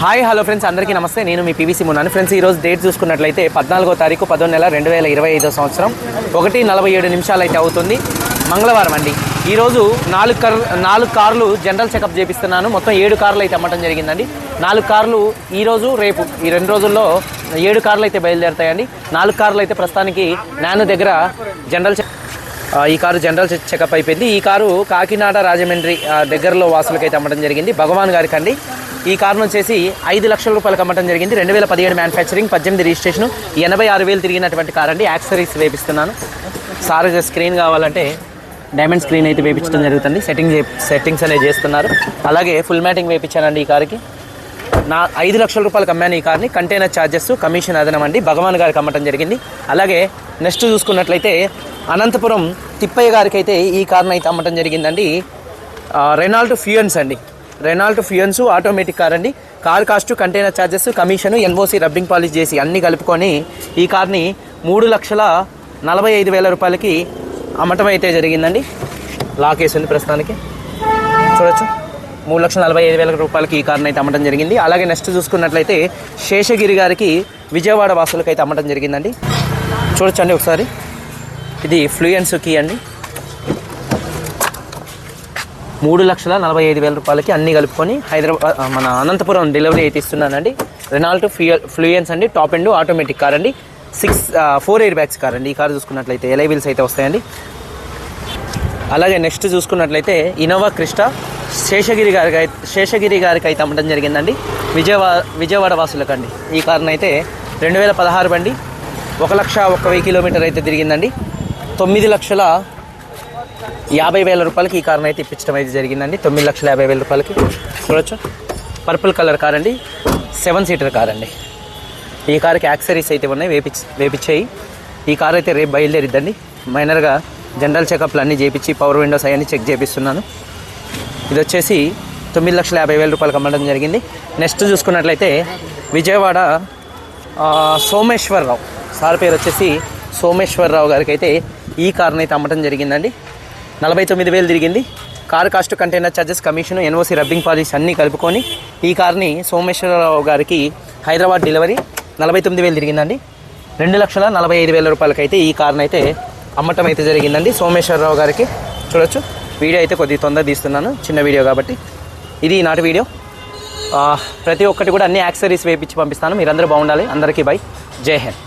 Hi hello friends అందరికీ నమస్తే. నేను మీ పీవీసీ మున్నాను ఫ్రెండ్స్ ఈ రోజు డేట్ చూసుకున్నట్లయితే పద్నాలుగో తారీఖు పదో నెల రెండు వేల ఇరవై ఐదో సంవత్సరం. ఒకటి నలభై ఏడు నిమిషాలు అయితే అవుతుంది. మంగళవారం అండి. ఈరోజు నాలుగు కర్ నాలుగు కార్లు జనరల్ చెకప్ చేపిస్తున్నాను. మొత్తం ఏడు కార్లు అయితే అమ్మటం జరిగిందండి. నాలుగు కార్లు ఈరోజు రేపు ఈ రెండు రోజుల్లో ఏడు కార్లు అయితే బయలుదేరుతాయండి. నాలుగు కార్లు అయితే ప్రస్తుతానికి నాను దగ్గర జనరల్ చెక్ ఈ కారు జనరల్ చెకప్ అయిపోయింది. ఈ కారు కాకినాడ రాజమండ్రి దగ్గరలో వాసులకైతే అమ్మడం జరిగింది. భగవాన్ గారికి అండి ఈ కారును వచ్చేసి ఐదు లక్షల రూపాయలకు అమ్మటం జరిగింది. రెండు వేల పదిహేడు మ్యానుఫ్యాక్చరింగ్ పద్దెనిమిది రిజిస్ట్రేషన్ ఎనభై ఆరు వేలు తిరిగినటువంటి కార్ అండి. యాక్సరీస్ వేపిస్తున్నాను. సార్ స్క్రీన్ కావాలంటే డైమండ్ స్క్రీన్ అయితే వేపించడం జరుగుతుంది. సెట్టింగ్ సెట్టింగ్స్ అనేవి చేస్తున్నారు. అలాగే ఫుల్ మ్యాటింగ్ వేపించానండి ఈ కారుకి. నా ఐదు లక్షల రూపాయలకు అమ్మాను ఈ కార్ని. కంటైనర్ ఛార్జెస్ కమిషన్ అదనం అండి. భగవాన్ గారికి అమ్మటం జరిగింది. అలాగే నెక్స్ట్ చూసుకున్నట్లయితే అనంతపురం తిప్పయ్య గారికి అయితే ఈ కార్ని అయితే అమ్మటం జరిగిందండి. రెనాల్ట్ ఫ్యూయన్స్ అండి. రెనాల్ట్ ఫ్యూయన్స్ ఆటోమేటిక్ కార్ అండి. Car cost container charges commission NOC rubbing polish చేసి అన్నీ కలుపుకొని ఈ కార్ని మూడు లక్షల నలభై ఐదు వేల రూపాయలకి అమ్మటం అయితే జరిగిందండి. లాక్ ప్రస్తుతానికి. చూడొచ్చు. మూడు లక్షల నలభై ఐదు వేల రూపాయలకి ఈ కార్ని అయితే అమ్మటం జరిగింది. అలాగే నెక్స్ట్ చూసుకున్నట్లయితే శేషగిరి గారికి విజయవాడ వాసులకు అయితే అమ్మటం జరిగిందండి. చూడొచ్చండి ఒకసారి. ఇది ఫ్లూయెన్స్ కీ అండి. మూడు లక్షల నలభై ఐదు వేల రూపాయలకి అన్నీ కలుపుకొని హైదరాబాద్ మన అనంతపురం డెలివరీ అయితే ఇస్తున్నానండి. రెనాల్ట్ ఫ్యూయల్ ఫ్లూయెన్స్ అండి టాప్ ఎండ్ ఆటోమేటిక్ కార్ అండి. Six four air bags car అండి. ఈ కార్ చూసుకున్నట్లయితే ఎలై వీల్స్ అయితే వస్తాయండి. అలాగే నెక్స్ట్ చూసుకున్నట్లయితే ఇనోవా క్రిస్టా శేషగిరి గారికి అయితే శేషగిరి గారికి అయితే అమ్మడం జరిగిందండి. విజయవాడ విజయవాడ వాసులకండి. ఈ కారుని అయితే రెండు వేల పదహారు బండి ఒక లక్ష ఒక్క వెయ్యి కిలోమీటర్ అయితే తిరిగిందండి. తొమ్మిది లక్షల యాభై వేల రూపాయలకి ఈ కారుని అయితే ఇప్పించడం అయితే జరిగిందండి. తొమ్మిది లక్షల యాభై వేల రూపాయలకి. చూడొచ్చు? పర్పుల్ కలర్ కార్ అండి సెవెన్ సీటర్ కార్ అండి ఈ కార్కి యాక్సరీస్ అయితే ఉన్నాయి. వేపి వేపించాయి ఈ కార్ అయితే రేపు బయలుదేరిద్దండి. మైనర్గా జనరల్ చెకప్లు అన్నీ చేపించి పవర్ విండోస్ అవన్నీ చెక్ చేపిస్తున్నాను. ఇది వచ్చేసి తొమ్మిది లక్షల యాభై వేల రూపాయలకు అమ్మడం జరిగింది. నెక్స్ట్ చూసుకున్నట్లయితే విజయవాడ సోమేశ్వరరావు. సార్ పేరు వచ్చేసి సోమేశ్వరరావు గారికి అయితే ఈ కార్ని అయితే అమ్మటం జరిగిందండి. నలభై తొమ్మిది వేలు తిరిగింది. Car cost container charges commission NOC rubbing polish అన్నీ కలుపుకొని ఈ కార్ని సోమేశ్వరరావు గారికి హైదరాబాద్ డెలివరీ నలభై తొమ్మిది వేలు తిరిగిందండి. రెండు లక్షల నలభై ఐదు వేల రూపాయలకైతే ఈ కార్ని అయితే అమ్మటం అయితే జరిగిందండి. సోమేశ్వరరావు గారికి చూడొచ్చు. వీడియో అయితే కొద్దిగా తొందర తీస్తున్నాను చిన్న వీడియో కాబట్టి. ఇది నాటి వీడియో. ప్రతి ఒక్కటి కూడా అన్ని యాక్సరీస్ వేపించి పంపిస్తాను. మీరందరూ బాగుండాలి. అందరికీ బై. జై హింద్.